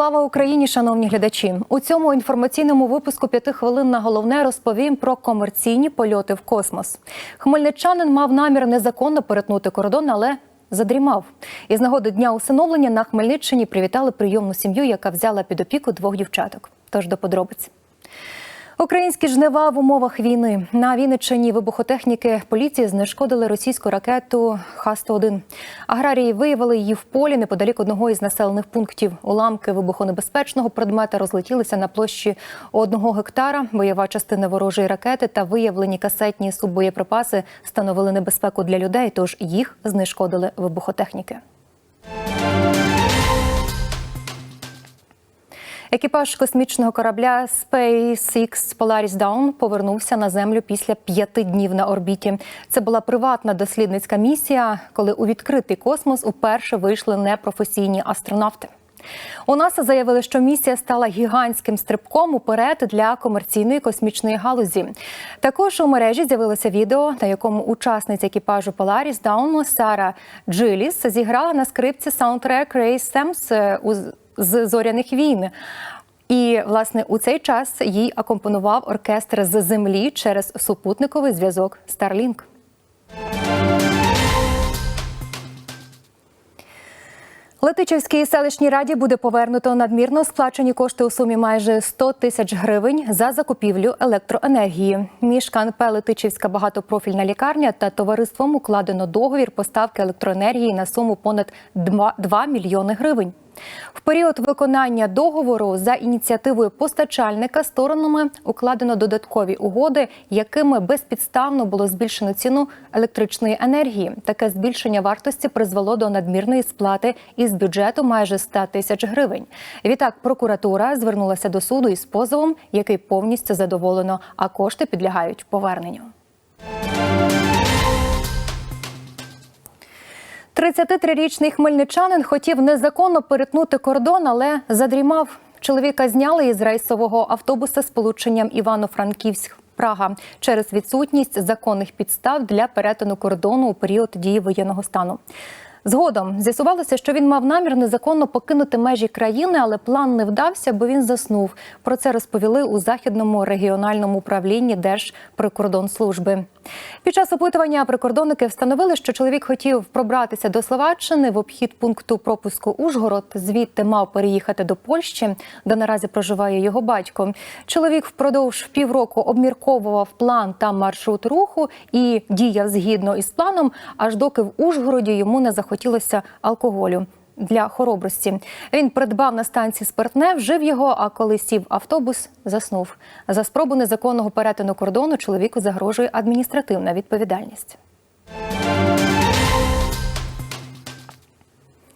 Слава Україні, шановні глядачі! У цьому інформаційному випуску п'яти хвилин на головне розповім про комерційні польоти в космос. Хмельничанин мав намір незаконно перетнути кордон, але задрімав. Із нагоди дня усиновлення на Хмельниччині привітали прийомну сім'ю, яка взяла під опіку двох дівчаток. Тож до подробиць. Українські жнива в умовах війни на Вінниччині вибухотехніки поліції знешкодили російську ракету Х-101. Аграрії виявили її в полі неподалік одного із населених пунктів. Уламки вибухонебезпечного предмета розлетілися на площі одного гектара. Бойова частина ворожої ракети та виявлені касетні суббоєприпаси становили небезпеку для людей, тож їх знешкодили вибухотехніки. Екіпаж космічного корабля SpaceX Polaris Dawn повернувся на землю після п'яти днів на орбіті. Це була приватна дослідницька місія, коли у відкритий космос уперше вийшли непрофесійні астронавти. У НАСА заявили, що місія стала гігантським стрибком уперед для комерційної космічної галузі. Також у мережі з'явилося відео, на якому учасниця екіпажу Polaris Dawn Сара Джиліс зіграла на скрипці саундтрек Рей Семс у з зоряних війн. І власне у цей час їй акомпонував оркестр з землі через супутниковий зв'язок Starlink. Летичівській селищній раді буде повернуто надмірно сплачені кошти у сумі майже 100 тисяч гривень за закупівлю електроенергії. Між КНП Летичівська багатопрофільна лікарня та товариством укладено договір поставки електроенергії на суму понад 2 мільйони гривень. В період виконання договору за ініціативою постачальника сторонами укладено додаткові угоди, якими безпідставно було збільшено ціну електричної енергії. Таке збільшення вартості призвело до надмірної сплати із бюджету майже 100 тисяч гривень. Відтак прокуратура звернулася до суду із позовом, який повністю задоволено, а кошти підлягають поверненню. 33-річний хмельничанин хотів незаконно перетнути кордон, але задрімав. Чоловіка зняли із рейсового автобуса з полученням Івано-Франківськ. Прага через відсутність законних підстав для перетину кордону у період дії воєнного стану. Згодом з'ясувалося, що він мав намір незаконно покинути межі країни, але план не вдався, бо він заснув. Про це розповіли у західному регіональному управлінні Держприкордонслужби. Під час опитування прикордонники встановили, що чоловік хотів пробратися до Словаччини в обхід пункту пропуску Ужгород. Звідти мав переїхати до Польщі, де наразі проживає його батько. Чоловік впродовж півроку обмірковував план та маршрут руху і діяв згідно із планом, аж доки в Ужгороді йому не захотілося алкоголю. Для хоробрості він придбав на станції спиртне, вжив його. А коли сів автобус, заснув. За спробу незаконного перетину кордону чоловіку загрожує адміністративна відповідальність.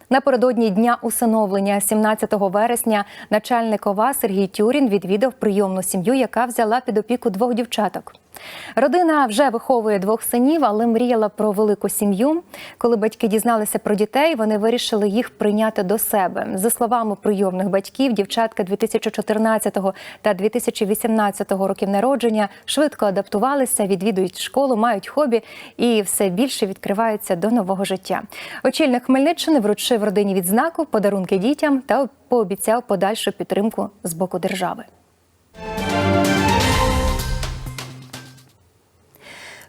Напередодні дня усиновлення 17 вересня начальник ОВА Сергій Тюрін відвідав прийомну сім'ю, яка взяла під опіку двох дівчаток. Родина вже виховує двох синів, але мріяла про велику сім'ю. Коли батьки дізналися про дітей, вони вирішили їх прийняти до себе. За словами прийомних батьків, дівчатка 2014 та 2018 років народження швидко адаптувалися, відвідують школу, мають хобі і все більше відкриваються до нового життя. Очільник Хмельниччини вручив родині відзнаку, подарунки дітям та пообіцяв подальшу підтримку з боку держави.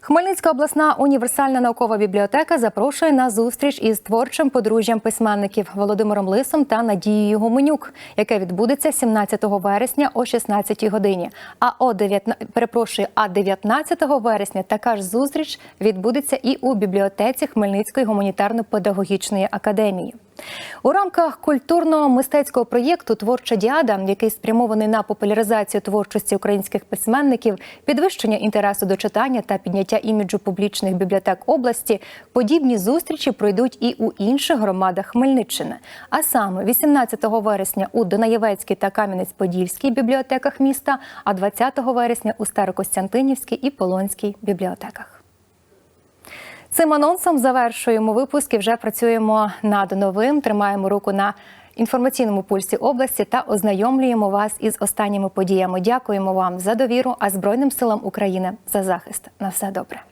Хмельницька обласна універсальна наукова бібліотека запрошує на зустріч із творчим подружжям письменників Володимиром Лисом та Надією Гуменюк, яке відбудеться 17 вересня о 16 годині. А о 19, перепрошую, а 19 вересня така ж зустріч відбудеться і у бібліотеці Хмельницької гуманітарно-педагогічної академії. У рамках культурного мистецького проєкту Творча діада, який спрямований на популяризацію творчості українських письменників, підвищення інтересу до читання та підняття іміджу публічних бібліотек області, подібні зустрічі пройдуть і у інших громадах Хмельниччини. А саме 18 вересня у Донаєвецькій та Кам'янець-Подільській бібліотеках міста, а 20 вересня у Старокостянтинівській і Полонській бібліотеках. Цим анонсом завершуємо випуск і вже працюємо над новим. Тримаємо руку на інформаційному пульсі області та ознайомлюємо вас із останніми подіями. Дякуємо вам за довіру, а Збройним силам України за захист. На все добре.